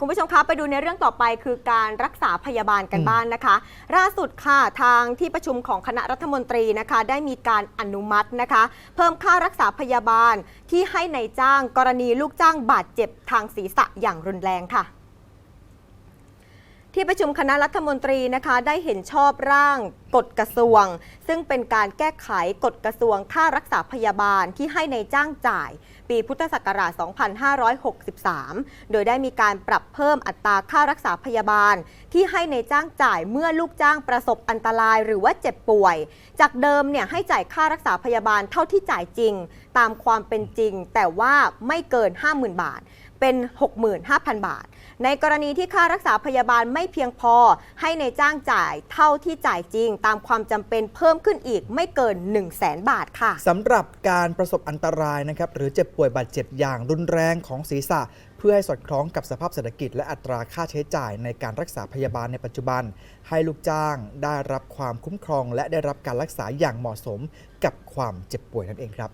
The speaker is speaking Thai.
คุณผู้ชมคะไปดูในเรื่องต่อไปคือการรักษาพยาบาลกันบ้างนนะคะ ล่าสุดค่ะทางที่ประชุมของคณะรัฐมนตรีนะคะ ได้มีการอนุมัตินะคะ เพิ่มค่ารักษาพยาบาลที่ให้ในายจ้างกรณีลูกจ้างบาดเจ็บทางศีรษะอย่างรุนแรงค่ะ ที่ประชุมคณะรัฐมนตรีนะคะได้เห็นชอบร่างกฎกระทรวง ซึ่งเป็นการแก้ไขกฎกระทรวงค่ารักษาพยาบาลที่ให้ในจ้างจ่าย ปีพุทธศักราช 2563 โดยได้มีการปรับเพิ่มอัตราค่ารักษาพยาบาล ที่ให้ในจ้างจ่ายเมื่อลูกจ้างประสบอันตรายหรือว่าเจ็บป่วย จากเดิมเนี่ยให้จ่ายค่ารักษาพยาบาลเท่าที่จ่ายจริง ตามความเป็นจริง แต่ว่าไม่เกิน 50,000 บาท เป็น 65,000 บาท ในกรณีที่ค่ารักษาพยาบาลไม่เพียงพอ ให้ในจ้างจ่ายเท่าที่จ่ายจริง ตามความจำเป็นเพิ่มขึ้นอีกไม่เกิน 1 0 0 0 0แบาทค่ะสำหรับการประสบอันตรายนะครับหรือเจ็บป่วยบาดเจ็บอย่างรุนแรงของศีรษะ เพื่อให้สอดคล้องกับสภาพเศรษฐกิจและอัตราค่าใช้จ่ายในการรักษาพยาบาลในปัจจุบัน ให้ลูกจ้างได้รับความคุ้มครอง และได้รับการรักษาอย่างเหมาะสมกับความเจ็บป่วยนั่นเองครับ